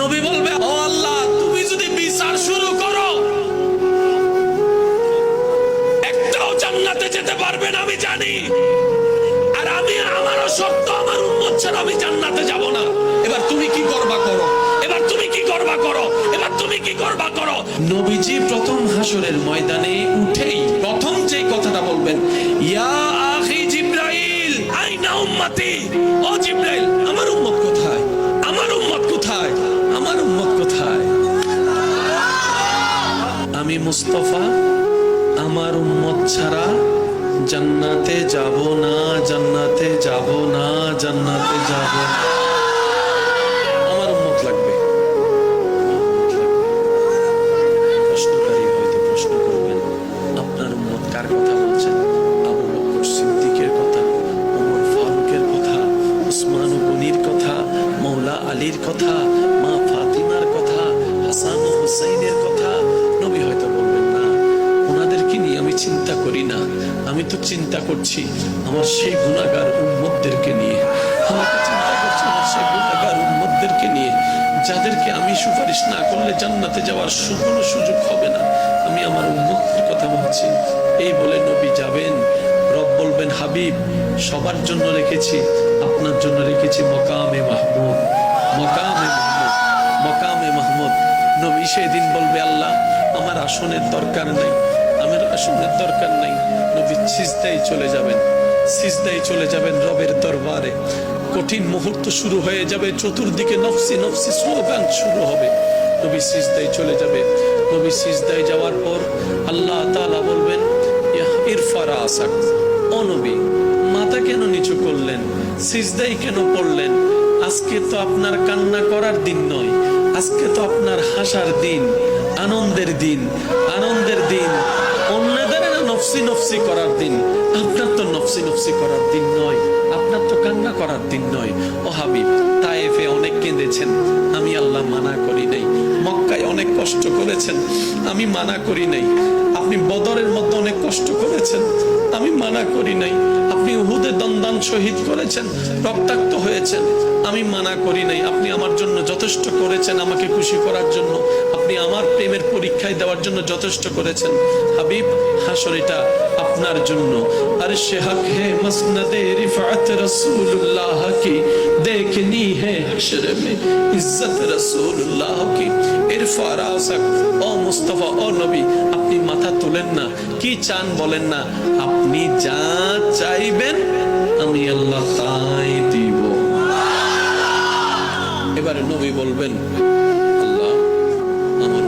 নবী বলবে, ও আল্লাহ, তুমি যদি বিচার শুরু করো, একটাও জান্নাতে যেতে পারবে না, আমি জানি। আর আমি, আমারও সত্য আমার উম্মত ছাড়া আমি জান্নাতে যাব না। এবার তুমি কি করবা করো? এবার তুমি কি করবা করো? এবার তুমি কি করবা করো? নবীজি প্রথম হাসরের ময়দানে উঠেই প্রথম যে কথাটা বলবেন, ইয়া আখি জিব্রাইল, আইনা উম্মতি ছাড়া জান্নাতে যাব না, জান্নাতে যাব না, জান্নাতে যাব। আমার উম্মত লাগবে প্রশ্নকারী প্রশ্ন করবেন, আপনার কথা বলছেন কথা কথা, উসমান কথা মৌলা আলীর কথা, মা ফাতিমার কথা, হাসান হুসাইনের কথা চিন্তা করি না। আমি তো চিন্তা করছি আমার সেই গুণাগার উম্মতদেরকে নিয়ে। আমি তো চিন্তা করছি আমার সেই গুণাগার উম্মতদেরকে নিয়ে। যাদেরকে আমি সুপারিশ না করলে জান্নাতে যাওয়ার কোনো সুযোগ হবে না। আমি আমার উম্মতের কথা বলছি এই বলে নবী যাবেন। রব বলবেন, হাবিব, সবার জন্য রেখেছি। আপনার জন্য রেখেছি মকামে মাহমুদ। মকামে মাহমুদ। মকামে মাহমুদ। নবী সেদিন বলবে, আল্লাহ, আমার আসনের দরকার নাই। আসনের দরকার নাই। নবী সিজদাই চলে যাবেন। সিজদাই চলে যাবেন রবের দরবারে। কঠিন মুহূর্ত শুরু হয়ে যাবে। চতুর্দিকে নফসি নফসি স্লোগান শুরু হবে। নবী সিজদাই চলে যাবে। নবী সিজদাই যাওয়ার পর আল্লাহ তাআলা বলবেন ইরফারা আসাক। ও নবী, মাথা কেন নিচু করলেন? সিজদাই কেন পড়লেন? আজকে তো আপনার কান্না করার দিন নয়। আজকে তো আপনার হাসার দিন। আনন্দের দিন। আনন্দের দিন। নফসি করার দিন। আপনার তো নফসি নফসি করার দিন নয়। আপনার তো কান্না করার দিন নয়। ও হাবিব, তায়েফে অনেক কেঁদেছেন। আমি আল্লাহ মানা করি নাই। মক্কায় অনেক কষ্ট করেছেন। আমি মানা করি নাই। আপনি বদরের মধ্যে অনেক কষ্ট করেছেন। আমি মানা করি নাই। আপনি উহুদে দন্দান শহীদ করেছেন। রক্তাক্ত হয়েছেন। আমি মানা করি নাই। আপনি আমার জন্য যথেষ্ট করেছেন আমাকে খুশি করার জন্য। আপনি আমার প্রেমের পরীক্ষায় দেওয়ার জন্য যথেষ্ট করেছেন। হাবিব, হাসর এটা আপনার জন্য। সে হক হে মসনদে রিফাত রসুল্লাহ কি? দেখনি হে হাসর মে ইজ্জত রসুল্লাহ কি? ইরফা রাসাক ও মুস্তফা, ও নবী, আপনি মাথা তোলেন না। কি চান বলেন না। আপনি যা চাইবেন, আমি আল্লাহ তাই দিব। এবারে নবী বলবেন, আল্লাহ আমার